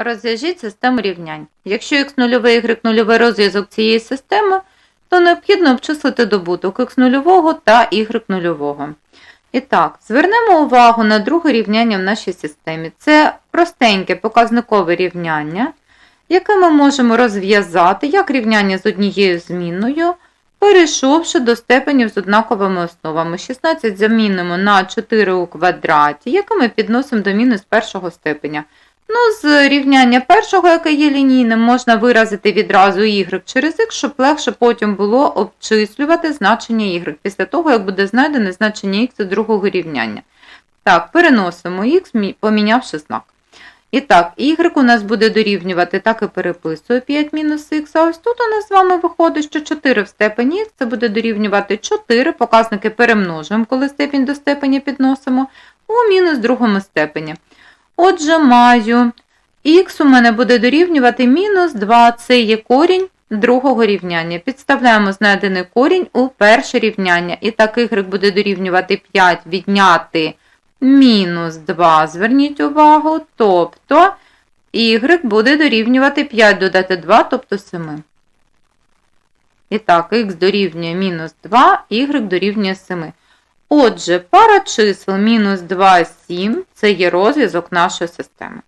Розв'яжіть систему рівнянь. Якщо x0 і y0 розв'язок цієї системи, то необхідно обчислити добуток x0 та y0. І так, звернемо увагу на друге рівняння в нашій системі. Це простеньке показникове рівняння, яке ми можемо розв'язати як рівняння з однією змінною, перейшовши до степенів з однаковими основами. 16 замінимо на 4 у квадраті, яке ми підносимо до мінус першого степеня. Ну, з рівняння першого, яке є лінійним, можна виразити відразу y через x, щоб легше потім було обчислювати значення y, після того, як буде знайдене значення x другого рівняння. Так, переносимо x, помінявши знак. І так, y у нас буде дорівнювати, так і переписую 5 мінус х, а ось тут у нас з вами виходить, що 4 в степені х, це буде дорівнювати 4, показники перемножуємо, коли степінь до степені підносимо, у мінус другому степені. Отже, маю х у мене буде дорівнювати мінус 2, це є корінь другого рівняння. Підставляємо знайдений корінь у перше рівняння. І так y буде дорівнювати 5 відняти мінус 2. Зверніть увагу, тобто y буде дорівнювати 5 додати 2, тобто 7. І так, х дорівнює мінус 2, y дорівнює 7. Отже, пара чисел мінус 2, 7 – це є розв'язок нашої системи.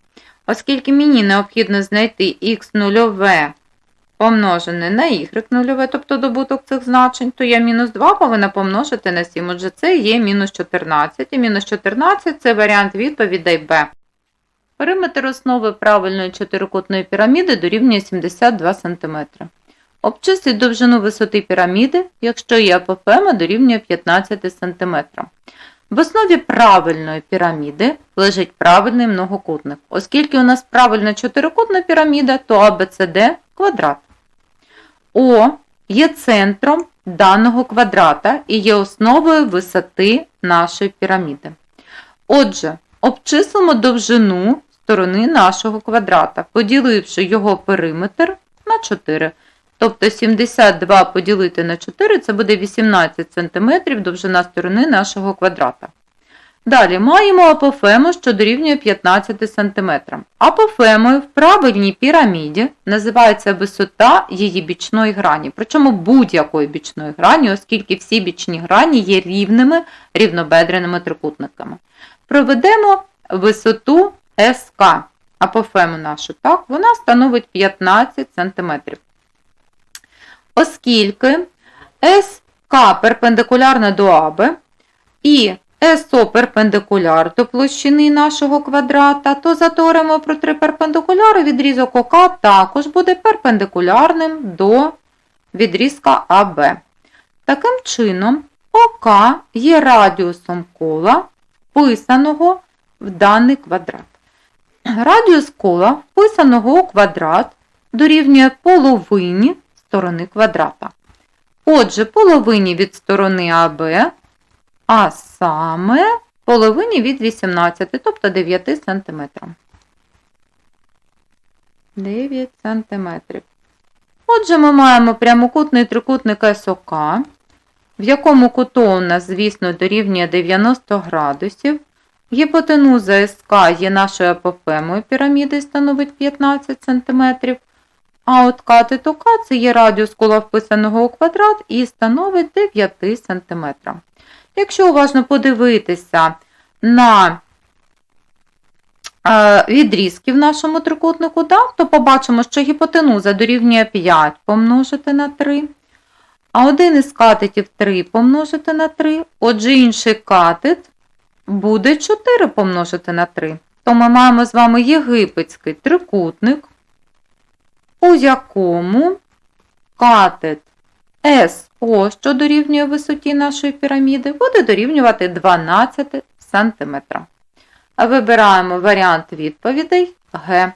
Оскільки мені необхідно знайти х нульове помножене на y нульове, тобто добуток цих значень, то я мінус 2 повинна помножити на 7. Отже, це є мінус 14. І мінус 14 – це варіант відповідей Б. Периметр основи правильної чотирикутної піраміди дорівнює 72 см. Обчисліть довжину висоти піраміди, якщо її апофема дорівнює 15 см. В основі правильної піраміди лежить правильний многокутник. Оскільки у нас правильна чотирикутна піраміда, то ABCD – квадрат. О є центром даного квадрата і є основою висоти нашої піраміди. Отже, обчислимо довжину сторони нашого квадрата, поділивши його периметр на 4. Тобто 72 поділити на 4 це буде 18 см довжина сторони нашого квадрата. Далі маємо апофему, що дорівнює 15 см. Апофемою в правильній піраміді називається висота її бічної грані, причому будь-якої бічної грані, оскільки всі бічні грані є рівними рівнобедреними трикутниками. Проведемо висоту СК, апофему нашу, так, вона становить 15 см. Оскільки СК перпендикулярна до АБ і СО перпендикуляр до площини нашого квадрата, то за теоремою про три перпендикуляри відрізок ОК також буде перпендикулярним до відрізка АБ. Таким чином, ОК є радіусом кола, вписаного в даний квадрат. Радіус кола, вписаного у квадрат, дорівнює половині сторони квадрата. Отже, половині від сторони АБ, а саме половині від 18, тобто 9 см. 9 см. Отже, ми маємо прямокутний трикутник СОК, в якому куту у нас, звісно, дорівнює 90 градусів. Гіпотенуза СК є нашою апофемою піраміди становить 15 см. А от катет ОК – це є радіус кола вписаного у квадрат і становить 9 см. Якщо уважно подивитися на е, відрізки в нашому трикутнику, так, то побачимо, що гіпотенуза дорівнює 5 помножити на 3, а один із катетів 3 помножити на 3, отже інший катет буде 4 помножити на 3. То ми маємо з вами єгипетський трикутник, у якому катет СО, що дорівнює висоті нашої піраміди, буде дорівнювати 12 см. Вибираємо варіант відповідей Г.